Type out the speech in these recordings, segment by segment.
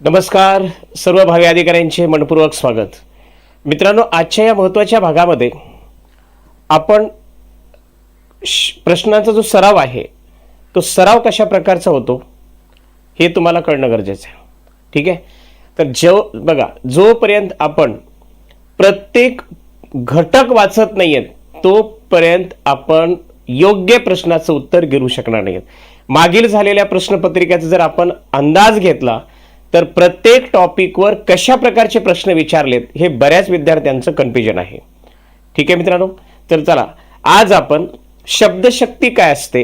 नमस्कार सर्व भावी अधिकाऱ्यांचे मनपूर्वक स्वागत. मित्रांनो आजच्या या महत्त्वाच्या भागामध्ये आपण श- प्रश्नांचा जो सराव आहे तो सराव कशा प्रकारचा होतो हे तुम्हाला कळणं गरजेचं आहे. ठीक आहे? तर जेव बघा जोपर्यंत आपण प्रत्येक घटक वाचत नाही आहेत तोपर्यंत आपण योग्य प्रश्नाचं उत्तर घेऊ शकणार नाही मागील झालेल्या प्रश्नपत्रिकेचा जर आपण अंदाज घेतला तर प्रत्येक टॉपिकवर कशा प्रकारचे प्रश्न विचारलेत हे बऱ्याच विद्यार्थ्यांचं कन्फ्युजन आहे. ठीक आहे मित्रांनो? तर चला आज आपण शब्दशक्ती काय असते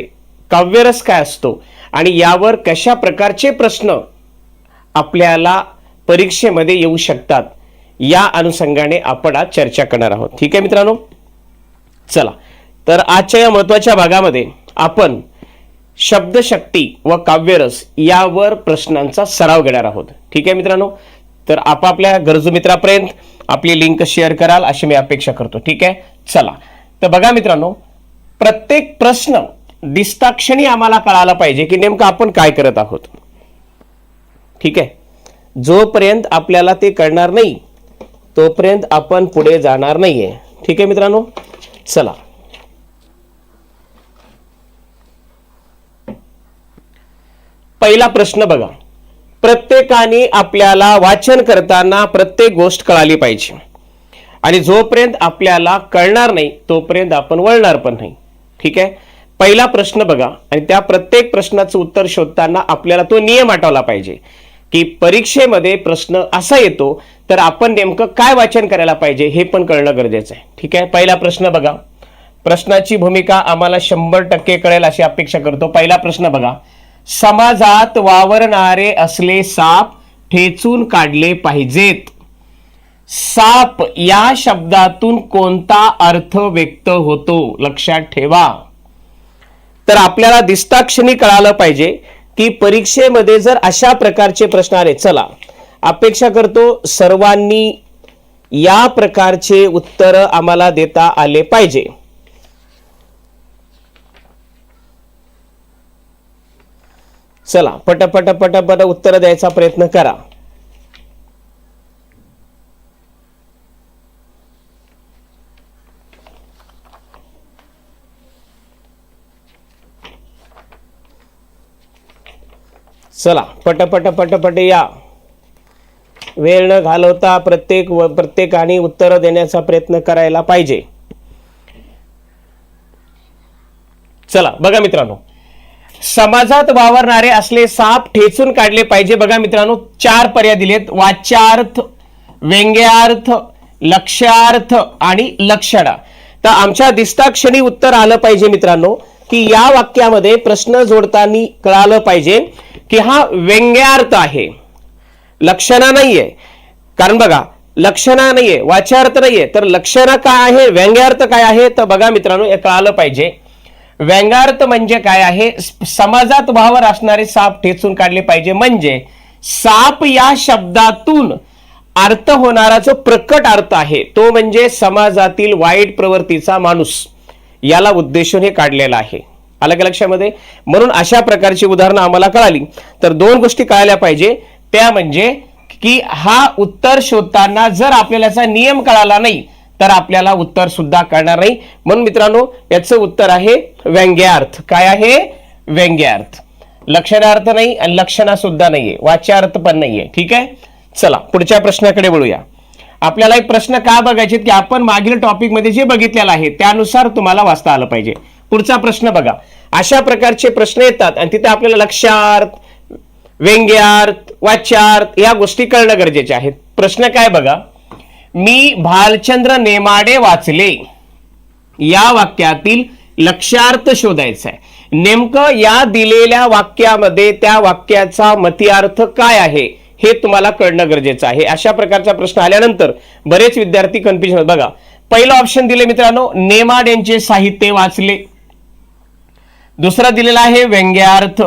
काव्यरस काय असतो आणि यावर कशा प्रकारचे प्रश्न आपल्याला परीक्षेमध्ये येऊ शकतात या अनुषंगाने आपण आज चर्चा करणार आहोत. ठीक आहे मित्रांनो? चला तर आजच्या या महत्त्वाच्या भागामध्ये आपण शब्दशक्ती व काव्यरस यावर प्रश्नांचा सराव घेणार आहोत. ठीक आहे मित्रांनो? तर आपापल्या गरजू मित्रापर्यंत आपली लिंक शेअर कराल अशी मी अपेक्षा करतो. ठीक आहे? चला. तर बघा मित्रांनो प्रत्येक प्रश्न दिसताक्षणी आम्हाला कळाला पाहिजे की नेमकं आपण काय करत आहोत. ठीक आहे? जोपर्यंत आपल्याला ते कळणार नाही तोपर्यंत आपण पुढे जाणार नाहीये. ठीक आहे मित्रांनो? चला. पहिला प्रश्न बघा. प्रत्येकाने आपल्याला वाचन करताना प्रत्येक गोष्ट कळाली पाहिजे. आणि जोपर्यंत आपल्याला कळणार नाही तोपर्यंत आपण वळणार पण नाही. ठीक आहे? पहिला प्रश्न बघा. आणि त्या प्रत्येक प्रश्नाचं उत्तर शोधताना आपल्याला तो नियम आठवला पाहिजे. की परीक्षेमध्ये प्रश्न असा येतो तर आपण नेमकं काय वाचन करायला पाहिजे हे पण कळणं गरजेचं आहे. ठीक आहे? पहिला प्रश्न बघा. प्रश्नाची भूमिका आम्हाला शंभर टक्के कळेल अशी अपेक्षा करतो. पहिला प्रश्न बघा. समाजात वावरणारे असले साप ठेचून काढले पाहिजेत. साप या शब्दातून कोणता अर्थ व्यक्त होतो लक्षात ठेवा. तर आपल्याला दिसताक्षणी कळालं पाहिजे की परीक्षेमध्ये जर अशा प्रकारचे प्रश्न आले चला अपेक्षा करतो सर्वांनी या प्रकारचे उत्तर आम्हाला देता आले पाहिजे. चला पट पट उत्तर द्यायचा प्रयत्न करा. चला पटपट पटपट या. वेळ न घालवता प्रत्येक व प्रत्येकाने उत्तर देण्याचा प्रयत्न करायला पाहिजे. चला बघा मित्रांनो. समाजात वावरणारे असले साप ठेचून काढले पाहिजे. बघा मित्रांनो चार पर्याय दिलेत. वाच्यार्थ व्यंग्यार्थ लक्ष्यार्थ आणि लक्षणा. तर आमच्या दिसताक्षणी उत्तर आलं पाहिजे मित्रांनो की या वाक्यामध्ये प्रश्न जोडताना कळालं पाहिजे की हा व्यंग्यार्थ आहे. लक्षणा नाहीये. कारण बघा लक्षणा नाहीये वाच्यार्थ नाहीये. तर लक्षणा काय आहे व्यंग्यार्थ काय आहे तर बघा मित्रांनो हे कळालं पाहिजे. व्यंगार्थ म्हणजे काय आहे? समाजात वावर असणारे साप ठेचून काढले पाहिजे. म्हणजे साप या शब्दातून अर्थ होणारा जो प्रकट अर्थ आहे तो म्हणजे समाजातील वाईट प्रवृत्तीचा माणूस. याला उद्देशून हे काढलेला आहे. आलं का लक्षामध्ये? म्हणून अशा प्रकारची उदाहरणं आम्हाला कळाली. तर दोन गोष्टी कळायला पाहिजे. त्या म्हणजे की हा उत्तर शोधताना जर आपल्याला नियम कळाला नाही तर आपल्याला उत्तर सुद्धा कळणार नाही. म्हणून मित्रांनो याचं उत्तर आहे व्यंग्यार्थ. काय आहे? व्यंग्यार्थ. लक्षणार्थ नाही आणि लक्षणा सुद्धा नाहीये. वाच्यार्थ पण नाहीये. ठीक आहे? चला पुढच्या प्रश्नाकडे वळूया. आपल्याला एक प्रश्न का बघायचे की आपण मागील टॉपिकमध्ये जे बघितलेलं आहे त्यानुसार तुम्हाला वाचता आलं पाहिजे. पुढचा प्रश्न बघा. अशा प्रकारचे प्रश्न येतात आणि तिथे आपल्याला लक्षार्थ व्यंग्यार्थ वाच्यार्थ या गोष्टी कळणं गरजेचे आहेत. प्रश्न काय बघा? मी भालचंद्र नेमाडे वाचले. या वाक्यातील लक्षार्थ शोधायचा आहे नेमकं या दिलेल्या वाक्यामध्ये त्या वाक्याचा मतियार्थ काय आहे हे तुम्हाला कळणं गरजेचं आहे. अशा प्रकारचा प्रश्न आल्यानंतर बरेच विद्यार्थी कन्फ्युजन बघा पहिलं ऑप्शन दिले मित्रांनो नेमाड यांचे साहित्य वाचले. दुसरा दिलेला आहे व्यंग्यार्थ.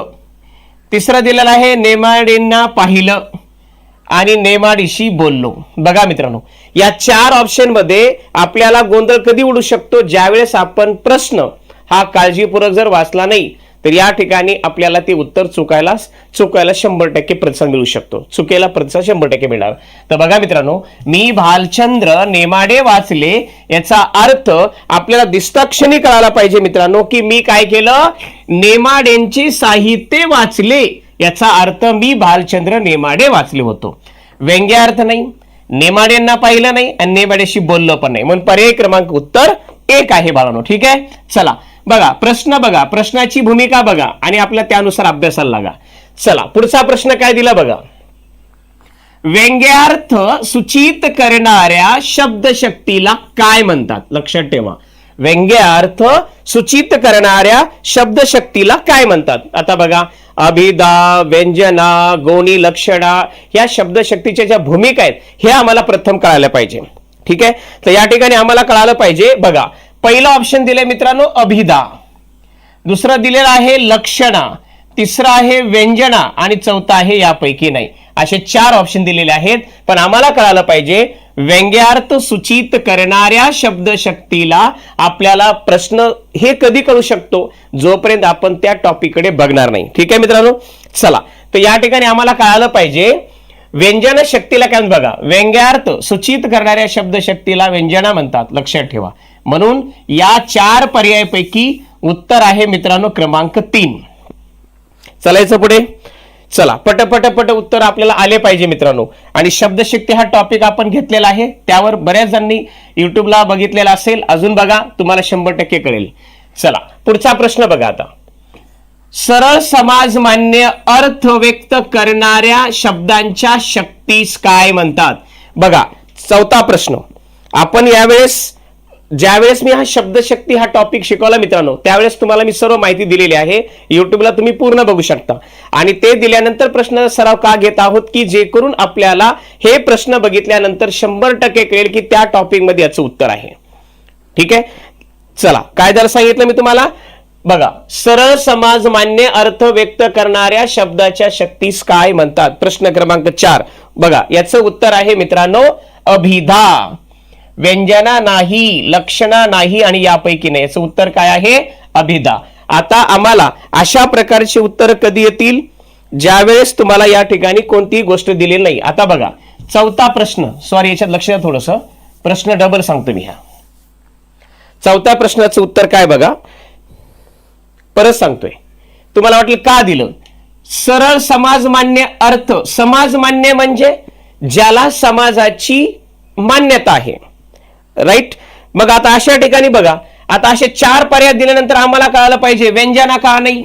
तिसरा दिलेला आहे नेमाडेंना पाहिलं. आणि नेमाडीशी बोललो. बघा मित्रांनो या चार ऑप्शनमध्ये आपल्याला गोंधळ कधी उडू शकतो? ज्यावेळेस आपण प्रश्न हा काळजीपूर्वक जर वाचला नाही तर या ठिकाणी आपल्याला ते उत्तर चुकायला चुकायला शंभर टक्के प्रतिसाद मिळू शकतो. चुकेला प्रतिसाद शंभर टक्के मिळणार. तर बघा मित्रांनो मी भालचंद्र नेमाडे वाचले याचा अर्थ आपल्याला दिस्ताक्षणी कळायला पाहिजे मित्रांनो की मी काय केलं? नेमाडेंची साहित्य वाचले. याचा अर्थ मी भालचंद्र नेमाडे वाचले होतो. व्यंग्यार्थ नाही नेमाड्यांना पाहिलं नाही आणि नेमाड्याशी बोललो पण नाही. म्हणून पर्याय क्रमांक उत्तर एक आहे बाळानो ठीक आहे? चला बघा प्रश्न बघा प्रश्नाची भूमिका बघा आणि आपल्या त्यानुसार अभ्यासाला लागा. चला पुढचा प्रश्न काय दिला बघा? व्यंग्यार्थ सूचित करणाऱ्या शब्दशक्तीला काय म्हणतात? लक्षात ठेवा. व्यंग्यार्थ सूचित करणाऱ्या शब्दशक्तीला काय म्हणतात? आता बघा अभिदा व्यंजना गोणी लक्षणा या शब्दशक्तीच्या ज्या भूमिका आहेत हे आम्हाला प्रथम कळायला पाहिजे. ठीक आहे? तर या ठिकाणी आम्हाला कळालं पाहिजे बघा. पहिलं ऑप्शन दिलंय मित्रांनो अभिदा. दुसरं दिलेलं आहे लक्षणा. तिसरं आहे व्यंजना आणि चौथा आहे यापैकी नाही. असे चार ऑप्शन दिलेले आहेत. पण आम्हाला कळालं पाहिजे व्यंग्यार्थ सूचित करणाऱ्या शब्दशक्तीला आपल्याला प्रश्न हे कधी करू शकतो? जोपर्यंत आपण त्या टॉपिककडे बघणार नाही. ठीक आहे मित्रांनो? चला. तर या ठिकाणी आम्हाला कळालं पाहिजे व्यंजन शक्तीला काय बघा? व्यंग्यार्थ सूचित करणाऱ्या शब्दशक्तीला व्यंजना म्हणतात. लक्षात ठेवा. म्हणून या चार पर्यायापैकी उत्तर आहे मित्रांनो क्रमांक तीन. चलायचं पुढे? चला. पट पट उत्तर आपल्याला आले पाहिजे मित्रांनो. आणि शब्दशक्ती हा टॉपिक आपण घेतलेला आहे. त्यावर बऱ्याच जणांनी युट्यूबला बघितलेला असेल. अजून बघा तुम्हाला शंभर टक्के कळेल. चला. पुढचा प्रश्न बघा आता. सरळ समाज मान्य अर्थ व्यक्त करणाऱ्या शब्दांच्या शक्तीस काय म्हणतात? बघा चौथा प्रश्न. आपण यावेळेस ज्यावेळेस मी हा शब्दशक्ती हा टॉपिक शिकवला मित्रांनो त्यावेळेस तुम्हाला मी सर्व माहिती दिलेली आहे. युट्यूबला तुम्ही पूर्ण बघू शकता. आणि ते दिल्यानंतर प्रश्न सराव का घेत आहोत की जे करून आपल्याला हे प्रश्न बघितल्यानंतर शंभर टक्के कळेल की त्या टॉपिकमध्ये याचं उत्तर आहे. ठीक आहे? चला काय जर सांगितलं मी तुम्हाला? बघा सरळ समाज मान्य अर्थ व्यक्त करणाऱ्या शब्दाच्या शक्तीस काय म्हणतात? प्रश्न क्रमांक चार. बघा याचं उत्तर आहे मित्रांनो अभिधा. व्यंजना नाही लक्षणा नाही आणि यापैकी नाही. याचं उत्तर काय आहे? अभिदा आता आम्हाला अशा प्रकारचे उत्तर कधी येतील? ज्यावेळेस तुम्हाला या ठिकाणी कोणतीही गोष्ट दिलेली नाही. आता बघा चौथा प्रश्न. सॉरी याच्यात लक्ष द्या थोडस. प्रश्न डबल सांगतो मी ह्या चौथ्या प्रश्नाचं उत्तर काय बघा? परत सांगतोय. तुम्हाला वाटलं का दिलं? सरळ समाज मान्य अर्थ. समाज मान्य म्हणजे ज्याला समाजाची मान्यता आहे. राईट मग आता अशा ठिकाणी बघा. आता असे चार पर्याय दिल्यानंतर आम्हाला कळालं पाहिजे व्यंजना का नाही?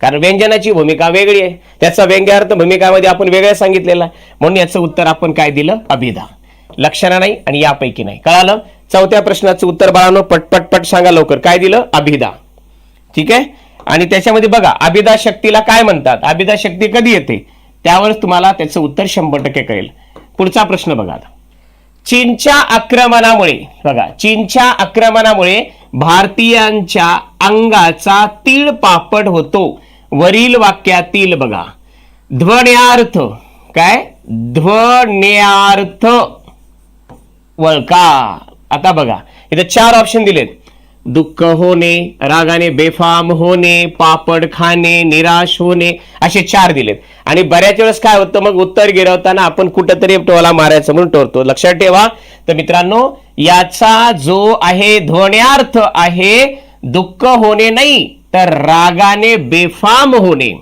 कारण व्यंजनाची भूमिका वेगळी आहे. त्याचा व्यंग्यार्थ भूमिकामध्ये आपण वेगळं सांगितलेला आहे. म्हणून याचं उत्तर आपण काय दिलं? अभिधा. लक्षणा नाही आणि यापैकी नाही. कळालं? चौथ्या प्रश्नाचं उत्तर बाळानो पटपट पट सांगा लवकर. काय दिलं? अभिधा. ठीक आहे? आणि त्याच्यामध्ये बघा अभिदा शक्तीला काय म्हणतात? अभिदा शक्ती कधी येते? त्यावरच तुम्हाला त्याचं उत्तर शंभर टक्के कळेल. पुढचा प्रश्न बघा आता. चीनच्या आक्रमणामुळे बघा चीनच्या आक्रमणामुळे भारतीयांच्या अंगाचा तीळ पापड होतो. वरील वाक्यातील बघा ध्वन्यार्थ काय? ध्वन्यार्थ. वळका. आता बघा इथे चार ऑप्शन दिलेत. दुःख होणे रागाने बेफाम होणे पापड खाणे निराश होणे असे चार दिलेत. आणि बऱ्याच वेळेस काय होतं मग उत्तर गिरवताना आपण कुठंतरी टोला मारायचं म्हणून टोरतो. लक्षात ठेवा तर मित्रांनो याचा जो आहे ध्वन्यार्थ आहे दुःख होणे नाही तर रागाने बेफाम होणे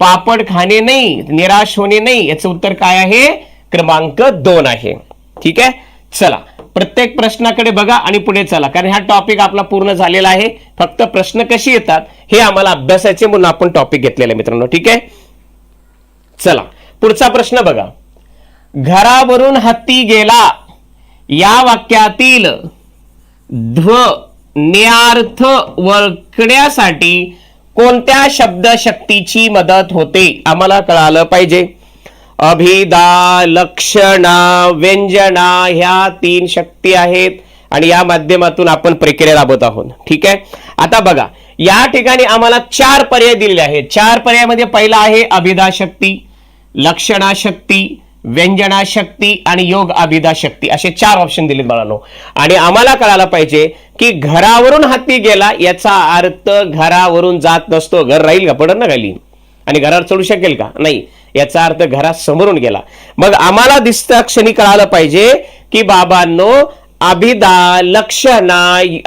पापड खाणे नाही निराश होणे नाही याचं उत्तर काय आहे? क्रमांक दोन आहे. ठीक आहे? चला. प्रत्येक प्रश्नाकडे बघा आणि पुढे चला. कारण हा टॉपिक आपला पूर्ण झालेला आहे. फक्त प्रश्न कशी येतात हे आम्हाला अभ्यासाचे म्हणून आपण टॉपिक घेतलेला आहे मित्रांनो. ठीक आहे? चला. पुढचा प्रश्न बघा. घरावरून हत्ती गेला. या वाक्यातील ध्व न्यार्थ ओळखण्यासाठी कोणत्या शब्दशक्तीची मदत होते? आम्हाला कळालं पाहिजे. अभिदा लक्षणा व्यंजना ह्या तीन शक्ती आहेत आणि या माध्यमातून आपण प्रक्रिया राबवत आहोत. ठीक आहे? आता बघा या ठिकाणी आम्हाला चार पर्याय दिलेले आहेत. चार पर्यायामध्ये पहिला आहे अभिदा शक्ती लक्षणा शक्ती व्यंजना शक्ती आणि योग अभिदा शक्ती असे चार ऑप्शन दिलेत बाळांनो. आणि आम्हाला कळायला पाहिजे की घरावरून हाती गेला याचा अर्थ घरावरून जात नसतो. घर राहील का? पडत ना खाली आणि घरावर चढू शकेल का? नाही. याचा अर्थ घरात समोरून गेला. मग आम्हाला दिसता क्षणी कळालं पाहिजे की बाबांनो अभिदा लक्षणा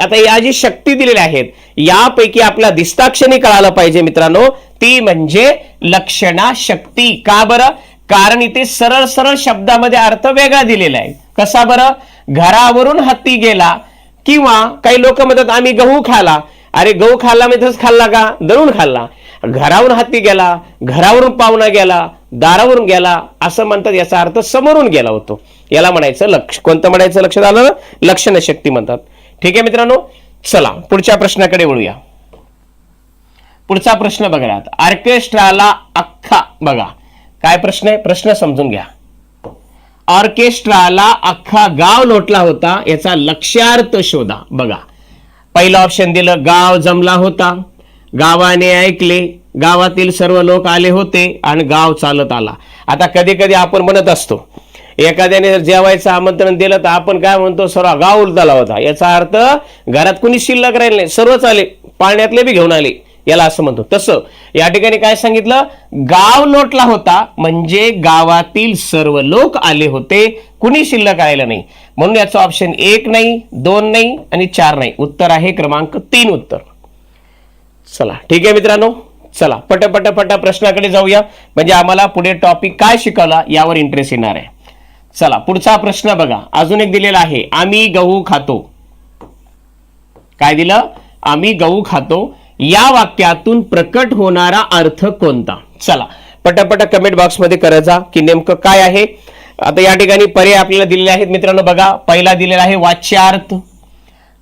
आता या जी शक्ती दिलेल्या आहेत यापैकी आपल्या दिस्ताक्षणी कळालं पाहिजे मित्रांनो. ती म्हणजे लक्षणा शक्ती. का बरं? कारण इथे सरळ सरळ शब्दामध्ये अर्थ वेगळा दिलेला आहे. कसा बरं? घरावरून हत्ती गेला किंवा काही लोक म्हणतात आम्ही गहू खाला. अरे गहू खाल्ला मित्रच तसंच खाल्ला का? दळून खाल्ला. घरावरून हत्ती गेला घरावरून पाहुणा गेला दारावरून गेला असं म्हणतात याचा अर्थ समोरून गेला होतो. याला म्हणायचं लक्ष. कोणतं म्हणायचं लक्षात आलं ना लक्षण शक्ती म्हणतात. ठीक आहे मित्रांनो? चला पुढच्या प्रश्नाकडे वळूया. पुढचा प्रश्न बघा ऑर्केस्ट्राला अख्खा बघा. काय प्रश्न आहे? प्रश्न समजून घ्या. ऑर्केस्ट्राला अख्खा गाव लोटला होता याचा लक्षार्थ शोधा. बघा. पहिलं ऑप्शन दिलं गाव जमला होता. गावाने ऐकले गावातील सर्व लोक आले होते आणि गाव चालत आला. आता कधी कधी आपण म्हणत असतो एखाद्याने जर जेवायचं आमंत्रण दिलं तर आपण काय म्हणतो सर्व गाव उलटाला होता याचा अर्थ घरात कुणी शिल्लक राहिले नाही सर्वच आले पाण्यातले बी घेऊन आले याला असं म्हणतो. तसं या ठिकाणी काय सांगितलं? गाव लोटला होता म्हणजे गावातील सर्व लोक आले होते कुणी शिल्लक राहिलं नाही. म्हणून याचं ऑप्शन एक नाही दोन नाही आणि चार नाही. उत्तर आहे क्रमांक तीन उत्तर. चला ठीक आहे मित्रांनो? चला पट पट पट प्रश्नाकडे जाऊया. म्हणजे आम्हाला पुढे टॉपिक काय शिकवला यावर इंटरेस्ट येणार आहे. चला पुढचा प्रश्न बघा. अजून एक दिलेला आहे. आम्ही गहू खातो. काय दिलं? आम्ही गहू खातो. या वाक्यातून प्रकट होणारा अर्थ कोणता? चला पटापट कमेंट बॉक्समध्ये करायचा की नेमकं काय आहे? आता या ठिकाणी पर्याय आपल्याला दिलेले आहेत मित्रांनो बघा. पहिला दिलेला आहे वाच्यार्थ.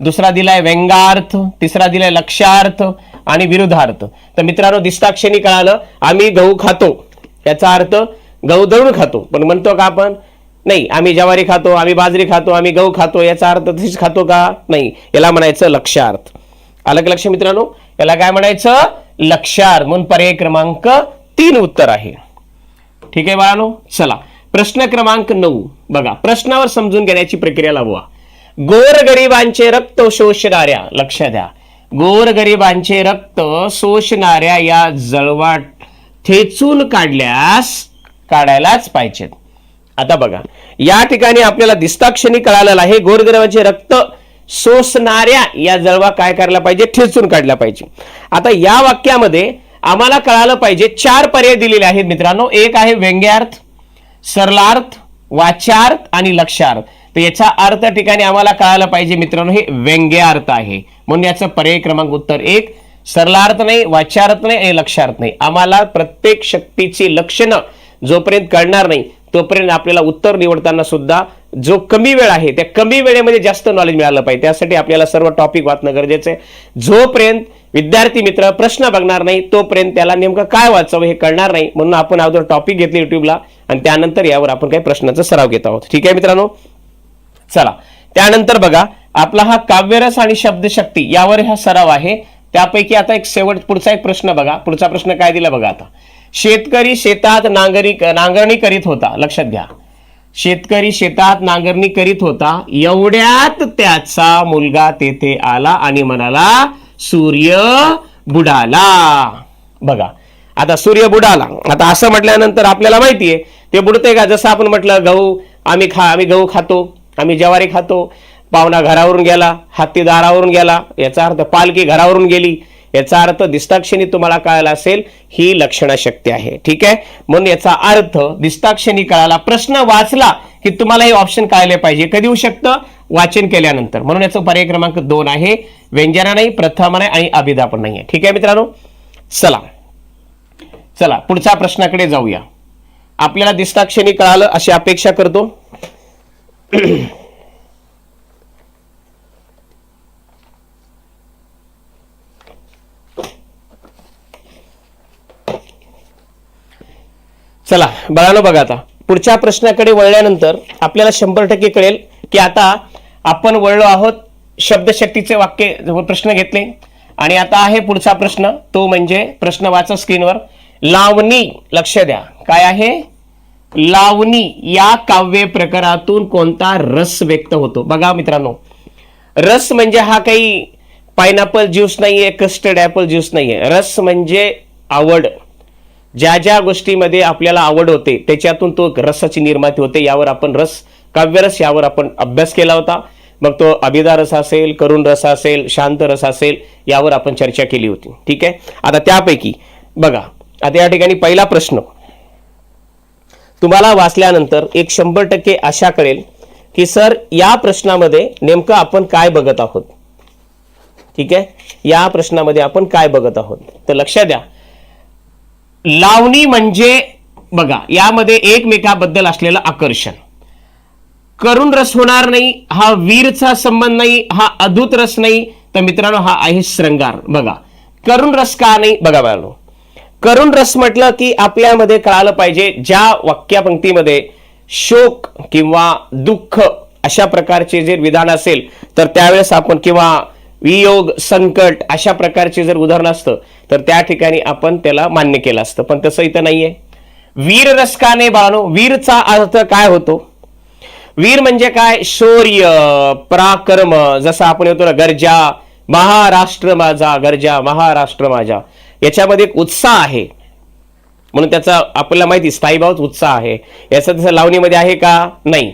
दुसरा दिलाय व्यंगार्थ. तिसरा दिलाय लक्षार्थ आणि विरुद्धार्थ. तर मित्रांनो दिसताक्षणी कळालं आम्ही गहू खातो. याचा अर्थ गहू दळून खातो. पण म्हणतो का आपण? नाही आम्ही ज्वारी खातो आम्ही बाजरी खातो आम्ही गहू खातो याचा अर्थ तशीच खातो का? नाही. याला म्हणायचं लक्षार्थ. आलं का लक्ष मित्रांनो? याला काय म्हणायचं? लक्षार्थ. म्हणून पर्याय क्रमांक तीन उत्तर आहे. ठीक आहे बाळानो? चला. प्रश्न क्रमांक नऊ. बघा प्रश्नावर समजून घेण्याची प्रक्रिया लाववा गोरगरिबांचे रक्त शोषणाऱ्या लक्ष द्या. गोरगरिबांचे रक्त शोषणाऱ्या या जळवाट ठेचून काढल्यास काढायलाच पाहिजेत. आता बघा या ठिकाणी आपल्याला दिसताक्षणी कळालेलं आहे गोरगरिबांचे रक्त सोसणाऱ्या या जळवा काय करायला पाहिजे? ठेचून काढल्या पाहिजे. आता या वाक्यामध्ये आम्हाला कळालं पाहिजे चार पर्याय दिलेले आहेत मित्रांनो. एक आहे व्यंग्यार्थ सरलार्थ वाचार्थ आणि लक्षार्थ. तर याचा अर्थ ठिकाणी आम्हाला कळायला पाहिजे मित्रांनो हे व्यंग्यार्थ आहे. म्हणून याचं पर्याय क्रमांक उत्तर एक सरलार्थ नाही वाचार्थ नाही आणि लक्षार्थ नाही. आम्हाला प्रत्येक शक्तीची लक्षणं जोपर्यंत कळणार नाही तोपर्यंत आपल्याला उत्तर निवडताना सुद्धा जो कमी वेळ आहे त्या कमी वेळेमध्ये जास्त नॉलेज मिळालं पाहिजे. त्यासाठी आपल्याला सर्व टॉपिक वाचणं गरजेचं आहे. जोपर्यंत विद्यार्थी मित्र प्रश्न बघणार नाही तोपर्यंत त्याला नेमकं काय वाचावं हे कळणार नाही म्हणून आपण अगोदर टॉपिक घेतले युट्यूबला आणि त्यानंतर यावर आपण काही प्रश्नाचा सराव घेत आहोत. ठीक आहे मित्रांनो? चला. त्यानंतर बघा आपला हा काव्यरस आणि शब्दशक्ती यावर हा सराव आहे. त्यापैकी आता एक शेवट पुढचा एक प्रश्न बघा. पुढचा प्रश्न काय दिला बघा आता. शेतकरी शेतात नांगरी नांगरणी करीत होता. लक्षात घ्या. शेतकरी शेतात नांगरणी करीत होता. एवढ्यात त्याचा मुलगा तेथे आला आणि म्हणाला सूर्य बुडाला. बघा आता सूर्य बुडाला. आता असं म्हटल्यानंतर आपल्याला माहितीये ते बुडते का? जसं आपण म्हटलं गहू आम्ही खा आम्ही गहू खातो आम्ही ज्वारी खातो. पाहुणा घरावरून गेला हत्ती दारावरून गेला याचा अर्थ पालखी घरावरून गेली. याचा अर्थ दिसताक्षणी तुम्हाला कळायला असेल ही लक्षणाशक्ती आहे. ठीक आहे? म्हणून याचा अर्थ दिसताक्षणी कळाला प्रश्न वाचला की तुम्हाला हे ऑप्शन कळायला पाहिजे. कधी होऊ शकतं? वाचन केल्यानंतर. म्हणून याचा पर्याय क्रमांक दोन आहे. व्यंजना नाही प्रथम नाही आणि अभिधा पण नाही आहे ठीक आहे मित्रांनो? चला. चला पुढच्या प्रश्नाकडे जाऊया. आपल्याला दिसताक्षणी कळालं अशी अपेक्षा करतो. चला बाळानो बघा आता. पुढच्या प्रश्नाकडे वळल्यानंतर आपल्याला शंभर टक्के कळेल की आता आपण वळलो आहोत शब्दशक्तीचे वाक्य प्रश्न घेतले. आणि आता आहे पुढचा प्रश्न तो म्हणजे प्रश्न वाचा स्क्रीनवर. लावणी लक्ष द्या. काय आहे? लावणी या काव्य प्रकारातून कोणता रस व्यक्त होतो? बघा मित्रांनो. रस म्हणजे हा काही पायनॅपल ज्यूस नाहीये कस्टर्ड ऍपल ज्यूस नाहीये. रस म्हणजे आवड. ज्या ज्या गोष्टीमध्ये आपल्याला आवड होते त्याच्यातून तो रसाची निर्माती होते यावर आपण रस काव्यरस यावर आपण अभ्यास केला होता. मग तो अभिदा रस असेल करुण रस असेल शांत रस असेल यावर आपण चर्चा केली होती. ठीक आहे? आता त्यापैकी बघा आता या ठिकाणी पहिला प्रश्न. तुम्हाला वाचल्यानंतर एक शंभर टक्के आशा कळेल की सर या प्रश्नामध्ये नेमकं आपण काय बघत आहोत? ठीक आहे? या प्रश्नामध्ये आपण काय बघत आहोत? तर लक्षात द्या लावणी म्हणजे बघा यामध्ये एकमेकाबद्दल असलेलं आकर्षण. करुण रस होणार नाही हा वीरचा संबंध नाही हा अद्भुत रस नाही तर मित्रांनो हा आहे श्रंगार. बघा करुण रस का नाही? बघा बाळांनो करुण रस म्हटलं की आपल्यामध्ये कळालं पाहिजे ज्या वाक्यापंक्तीमध्ये शोक किंवा दुःख अशा प्रकारचे जे विधान असेल तर त्यावेळेस आपण किंवा वियोग संकट अशा प्रकारचे जर उदाहरण असतं तर त्या ठिकाणी आपण त्याला मान्य केलं असतं. पण तसं इथं नाहीये. वीर रसकाने बाळानो वीरचा अर्थ काय होतो? वीर म्हणजे काय? शौर्य पराक्रम जसं आपण येतो ना गरजा महाराष्ट्र माझा गरजा महाराष्ट्र माझा. याच्यामध्ये एक उत्साह आहे. म्हणून त्याचा आपल्याला माहिती स्थायीभावच उत्साह आहे. याचा तसं लावणीमध्ये आहे का? नाही.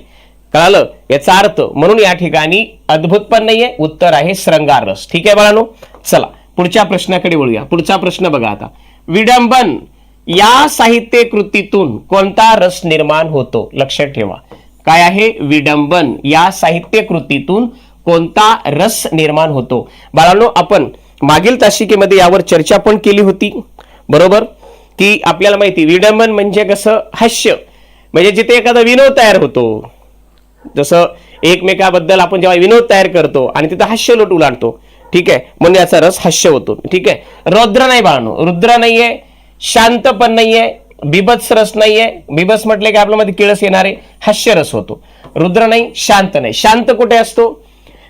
कळालं? याचा अर्थ म्हणून या ठिकाणी अद्भुत पण नाहीये उत्तर आहे श्रंगार रस ठीक आहे बाळानो? चला पुढच्या प्रश्नाकडे वळूया. पुढचा प्रश्न बघा आता. विडंबन या साहित्य कृतीतून कोणता रस निर्माण होतो? लक्षात ठेवा. काय आहे? विडंबन या साहित्य कृतीतून कोणता रस निर्माण होतो? बाळांनो आपण मागील तासिकेमध्ये यावर चर्चा पण केली होती. बरोबर? की आपल्याला माहिती विडंबन म्हणजे कसं? हास्य. म्हणजे जिथे एखादा विनोद तयार होतो जसं एकमेकाबद्दल आपण जेव्हा विनोद तयार करतो आणि तिथं हास्य लोट उलाटतो ठीक आहे? म्हणून याचा रस हास्य होतो ठीक आहे? रौद्र नाही बाळणो रुद्र नाहीये शांत पण नाहीये बिभत्स रस नाहीये. बिभत्स म्हटले की आपल्यामध्ये किळस येणारे हास्य रस होतो. रुद्र नाही शांत नाही. शांत कुठे असतो?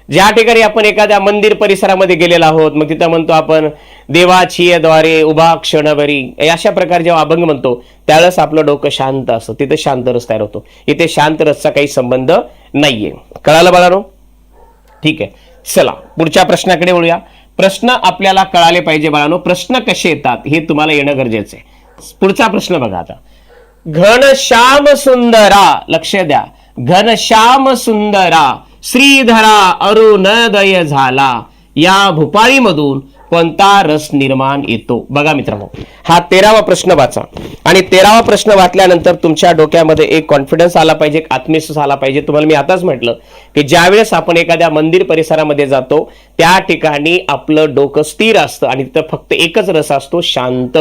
ज्या ठिकाणी आपण एखाद्या मंदिर परिसरामध्ये गेलेलो आहोत मग तिथं म्हणतो आपण देवाची द्वारे उभा क्षणभरी अशा प्रकारे जेव्हा अभंग म्हणतो त्यावेळेस आपलं डोकं शांत असतं तिथं शांत रस तयार होतो. इथे शांत रसचा काही संबंध नाहीये. कळालं बाळानो? ठीक आहे. चला पुढच्या प्रश्नाकडे वळूया. प्रश्न आपल्याला कळाले पाहिजे बाळानो. प्रश्न कसे येतात हे तुम्हाला येणं गरजेचं आहे. पुढचा प्रश्न बघा आता. घनश्याम सुंदरा लक्ष द्या. घनश्याम सुंदरा श्रीधरा अरुणदय झाला. या भूपाळीमधून कोणता रस निर्माण येतो? बघा मित्रांनो हा तेरावा प्रश्न वाचा. आणि तेरावा प्रश्न वाचल्यानंतर तुमच्या डोक्यामध्ये एक कॉन्फिडन्स आला पाहिजे एक आत्मविश्वास आला पाहिजे. तुम्हाला मी आताच म्हटलं की ज्यावेळेस आपण एखाद्या मंदिर परिसरामध्ये जातो त्या ठिकाणी आपलं डोकं स्थिर असतं आणि तिथं फक्त एकच रस असतो शांत.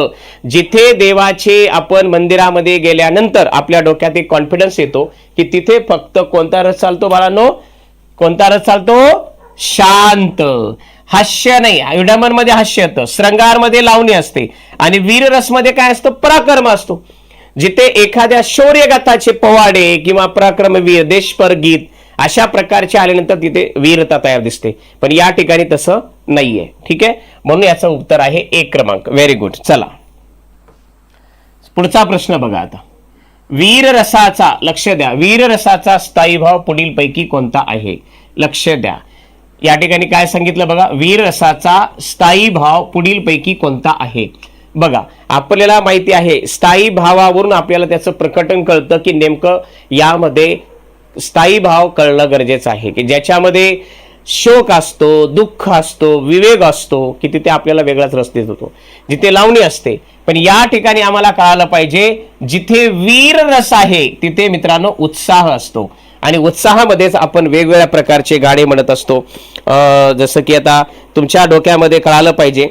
जिथे देवाचे आपण मंदिरामध्ये गेल्यानंतर आपल्या डोक्यात एक कॉन्फिडन्स येतो की तिथे फक्त कोणता रस चालतो बाळांनो? कोणता रस चालतो? शांत. हास्य नाही. विडंबनमध्ये हास्य येतं. श्रंगारमध्ये लावणी असते. आणि वीररसमध्ये काय असतं? पराक्रम असतो. जिथे एखाद्या शौर्यगाथाचे पोवाडे किंवा पराक्रमवीर देशपर गीत अशा प्रकारचे आल्यानंतर तिथे वीरता तयार दिसते. पण या ठिकाणी तसं नाहीये. ठीक आहे? म्हणून याचं उत्तर आहे एक क्रमांक. व्हेरी गुड चला. पुढचा प्रश्न बघा आता. वीररसाचा लक्ष द्या. वीर रसाचा स्थायी भाव पुढील पैकी कोणता आहे? लक्ष द्या. या ठिकाणी काय सांगितलं बघा वीर रसाचा स्थायी भाव पुढील पैकी कोणता आहे? बघा आपल्याला माहिती आहे स्थायी भावावरून आपल्याला त्याचं प्रकटन कळतं की नेमकं यामध्ये स्थायी भाव कळणं गरजेचं आहे. की ज्याच्यामध्ये शोक असतो दुःख असतो विवेक असतो की तिथे आपल्याला वेगळाच रस देत होतो. जिथे लावणी असते. पण या ठिकाणी आम्हाला कळालं पाहिजे जिथे वीर रस आहे तिथे मित्रांनो उत्साह असतो. आणि उत्साहामध्येच आपण वेगवेगळ्या प्रकारचे गाणे म्हणत असतो. जसं की आता तुमच्या डोक्यामध्ये कळालं पाहिजे.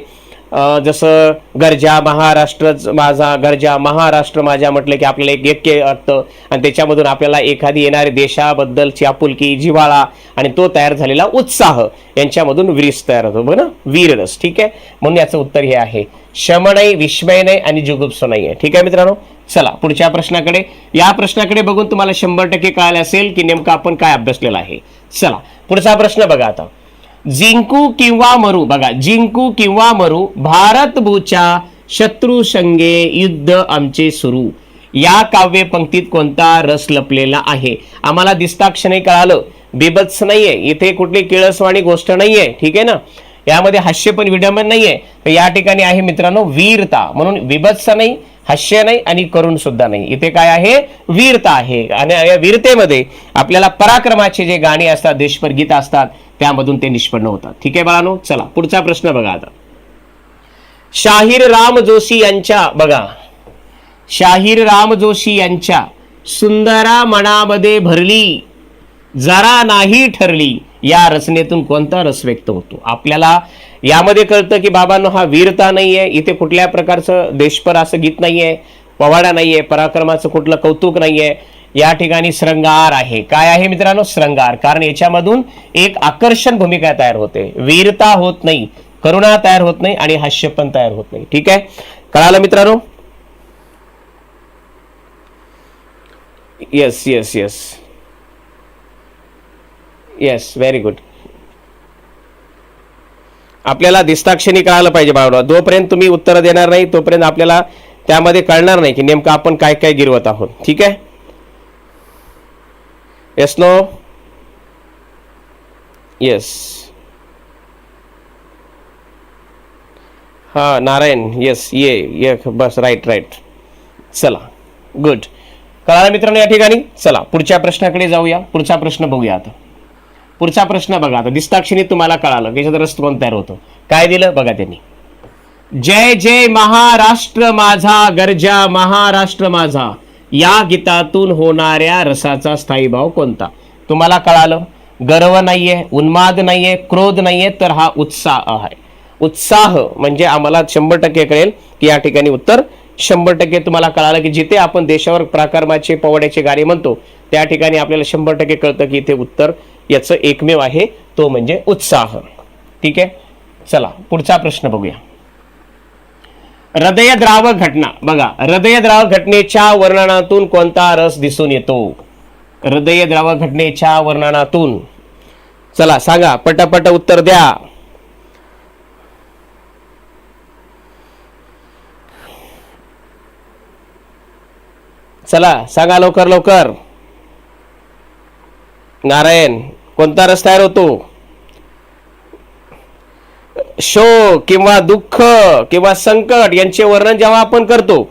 जसं गरजा महाराष्ट्र माझा गरजा महाराष्ट्र माझ्या म्हटलं की आपल्याला एक ऐक्य अर्थ आणि त्याच्यामधून आपल्याला एखादी येणारी देशाबद्दलची आपुलकी जिव्हाळा आणि तो तयार झालेला उत्साह यांच्यामधून वीरस तयार होतो. बघ ना वीररस. ठीक आहे? म्हणून याचं उत्तर हे आहे. शम नाही आणि जुगुप्स नाही आहे. ठीक आहे मित्रांनो? चला पुढच्या प्रश्नाकडे. या प्रश्नाकडे बघून तुम्हाला शंभर टक्के कळाले असेल की नेमकं आपण काय अभ्यासलेलं आहे. चला पुढचा प्रश्न बघा आता. जिंकू किंवा मरू बघा जिंकू किंवा मरू भारत भूच्या शत्रू संगे युद्ध आमचे सुरू. या काव्य पंक्तीत कोणता रस लपलेला आहे? आम्हाला दिसताक्षणी कळालं बिबत्स नाहीये इथे कुठली किळसवाणी गोष्ट नाहीये ठीक आहे ना? यामध्ये हास्य पण विडंबन नाहीये. तर या ठिकाणी आहे मित्रांनो वीरता. म्हणून बिबत्स नाही हास्य नाही आणि करुण सुद्धा नाही. इथे काय आहे? वीरता आहे. आणि या वीरतेमध्ये आपल्याला पराक्रमाचे जे गाणी असतात देशभर गीत असतात त्यामधून ते निष्पन्न होतात. ठीक आहे बाळानो? चला पुढचा प्रश्न बघा आता. शाहीर राम जोशी यांच्या बघा. शाहीर राम जोशी यांच्या सुंदरा मनामध्ये भरली जरा नाही ठरली. या रचनेतून कोणता रस व्यक्त होतो? आपल्याला यामध्ये कळतं की बाबांनो हा वीरता नाहीये. इथे कुठल्या प्रकारचं देशपर असं गीत नाहीये पवाडा नाहीये पराक्रमाचं कुठलं कौतुक नाहीये. या ठिकाणी श्रंगार आहे. काय आहे मित्रांनो? श्रंगार. कारण याच्यामधून एक आकर्षण भूमिका तयार होते. वीरता होत नाही करुणा तयार होत नाही आणि हास्य पण तयार होत नाही. ठीक आहे? कळालं मित्रांनो? Yes yes yes yes very good आपल्याला दिसताक्षणी कळालं पाहिजे बाबा जोपर्यंत तुम्ही उत्तर देणार नाही तोपर्यंत आपल्याला त्यामध्ये कळणार नाही की नेमकं आपण काय काय गिरवत आहोत. ठीक आहे? येस नो येस हा नारायण. येस ये ये बस राईट राईट चला. गुड कळाला मित्रांनो या ठिकाणी? चला. पुढच्या प्रश्नाकडे जाऊया. पुढचा प्रश्न बघूया आता. पुढचा प्रश्न बघा आता दिसताक्षणी तुम्हाला कळालं की याच्यात तयार होतो? काय दिलं? बघा त्यांनी. जय जय महाराष्ट्र माझा गरजा महाराष्ट्र माझा. या गीतातून होणाऱ्या रसाचा स्थायी भाव कोणता? तुम्हाला कळालं? गर्व नाहीये उन्माद नाहीये क्रोध नाहीये तर हा उत्साह आहे. उत्साह म्हणजे आम्हाला शंभर टक्के कळेल की या ठिकाणी उत्तर. शंभर टक्के तुम्हाला कळालं की जिथे आपण देशावर प्राकर्माचे पवड्याचे गाणे म्हणतो त्या ठिकाणी आपल्याला शंभर टक्के कळतं की इथे उत्तर याचं एकमेव आहे तो म्हणजे उत्साह. ठीक आहे? चला पुढचा प्रश्न बघूया. हृदयद्रावक घटना. बघा हृदयद्रावक घटनेच्या वर्णनातून कोणता रस दिसून येतो? हृदयद्रावक घटनेच्या वर्णनातून. चला सांगा पटापट उत्तर द्या. चला सांगा लवकर लवकर. नारायण. कोणता रस तयार होतो शोक किंवा दुःख किंवा संकट यांचे वर्णन जेव्हा आपण करतो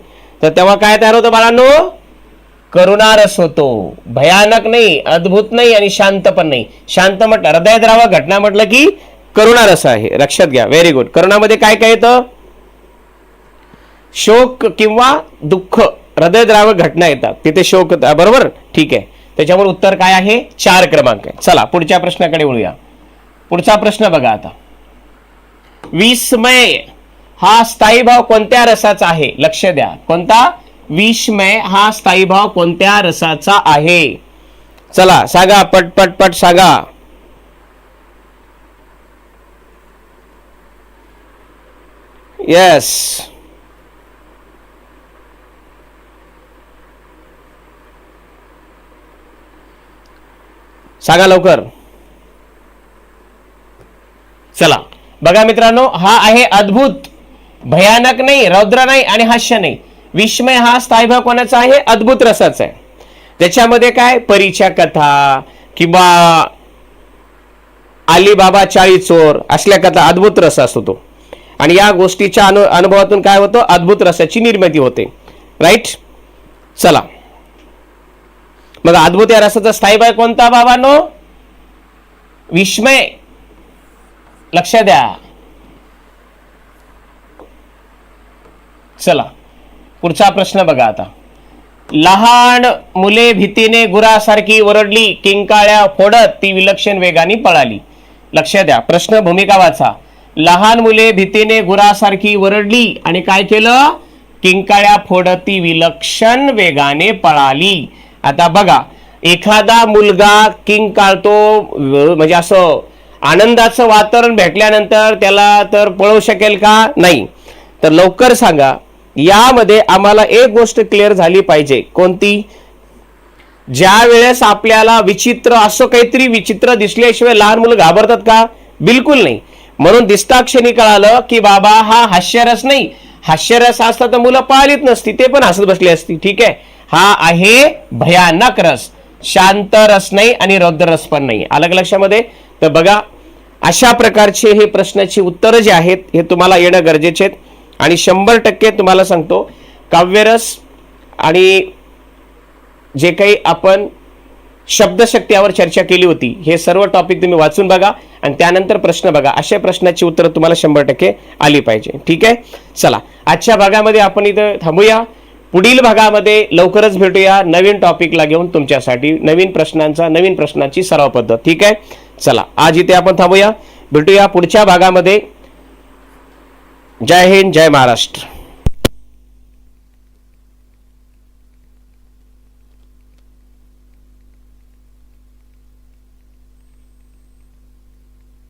तर तेव्हा काय तयार होतं बाळांनो? करुणारस होतो. भयानक नाही अद्भुत नाही आणि शांत पण नाही. शांत म्हटलं हृदयद्रावक घटना म्हटलं की करुणारस आहे. लक्षात घ्या. व्हेरी गुड करुणामध्ये काय काय येतं? शोक किंवा दुःख हृदयद्रावक घटना येतात. तिथे शोक बरोबर? ठीक आहे. त्याच्यामुळे उत्तर काय आहे? चार क्रमांक आहे. चला पुढच्या प्रश्नाकडे वळूया. पुढचा प्रश्न बघा आता. विस्मय हा स्थायी भाव कोणत्या रसाचा आहे? लक्ष द्या. कोणता? विस्मय हा स्थायी भाव कोणत्या रसाचा आहे? चला सांगा पट पट पट सांगा. येस सांगा लवकर. चला. बघा मित्रांनो हा आहे अद्भुत. भयानक नाही रौद्र नाही आणि हास्य नाही. विस्मय हा स्थायी भाग कोणाचा आहे? अद्भुत रसाचा आहे. त्याच्यामध्ये काय? परीच्या कथा किंवा अलीबाबा चाळी चोर असल्या कथा अद्भुत रस असतो तो. आणि या गोष्टीच्या अनु अनुभवातून काय होतं? अद्भुत रसाची निर्मिती होते. राईट? चला. मग अद्भुत या रसाचा स्थायी कोणता भावानो? विस्मय. लक्ष द्या. चला पुढचा प्रश्न बघा आता. लहान मुले भीतीने गुरासारखी ओरडली किंकाळ्या फोडत ती विलक्षण वेगाने पळाली. लक्ष द्या प्रश्न भूमिका वाचा. लहान मुले भीतीने गुरासारखी ओरडली आणि काय केलं? किंकाळ्या फोडत ती विलक्षण वेगाने पळाली. आता बघा एखादा मुलगा किंग काढतो म्हणजे असं आनंदाचं वातावरण भेटल्यानंतर त्याला तर पळवू शकेल का? नाही. तर लवकर सांगा यामध्ये आम्हाला एक गोष्ट क्लिअर झाली पाहिजे. कोणती? ज्या वेळेस आपल्याला विचित्र असं काहीतरी विचित्र दिसल्याशिवाय लहान मुलं घाबरतात का? बिलकुल नाही. म्हणून दिसताक्षणी कळालं की बाबा हा हास्यरस नाही. हास्यरस असता तर मुलं पाहिलीच नसती ते पण हसत बसली असती. ठीक आहे? हा आहे भयानक रस. शांत रस नाही आणि रौद्र रस पण नाही. अलग लक्षामध्ये? तर बघा अशा प्रकारचे हे प्रश्नाची उत्तरं जे आहेत हे तुम्हाला येणं गरजेचे आहेत. आणि शंभर टक्के तुम्हाला सांगतो काव्यरस आणि जे काही आपण शब्दशक्तीवर चर्चा केली होती हे सर्व टॉपिक तुम्ही वाचून बघा आणि त्यानंतर प्रश्न बघा. अशा प्रश्नाची उत्तरं तुम्हाला शंभर टक्के आली पाहिजे. ठीक आहे? चला आजच्या भागामध्ये आपण इथं थांबूया. पुढील भागामध्ये लवकरच भेटूया नवीन टॉपिकला घेऊन तुमच्यासाठी नवीन प्रश्नांचा नवीन प्रश्नांची सराव पद्धत. ठीक आहे? चला आज इथे आपण थांबूया. भेटूया पुढच्या भागामध्ये. जय हिंद जय महाराष्ट्र.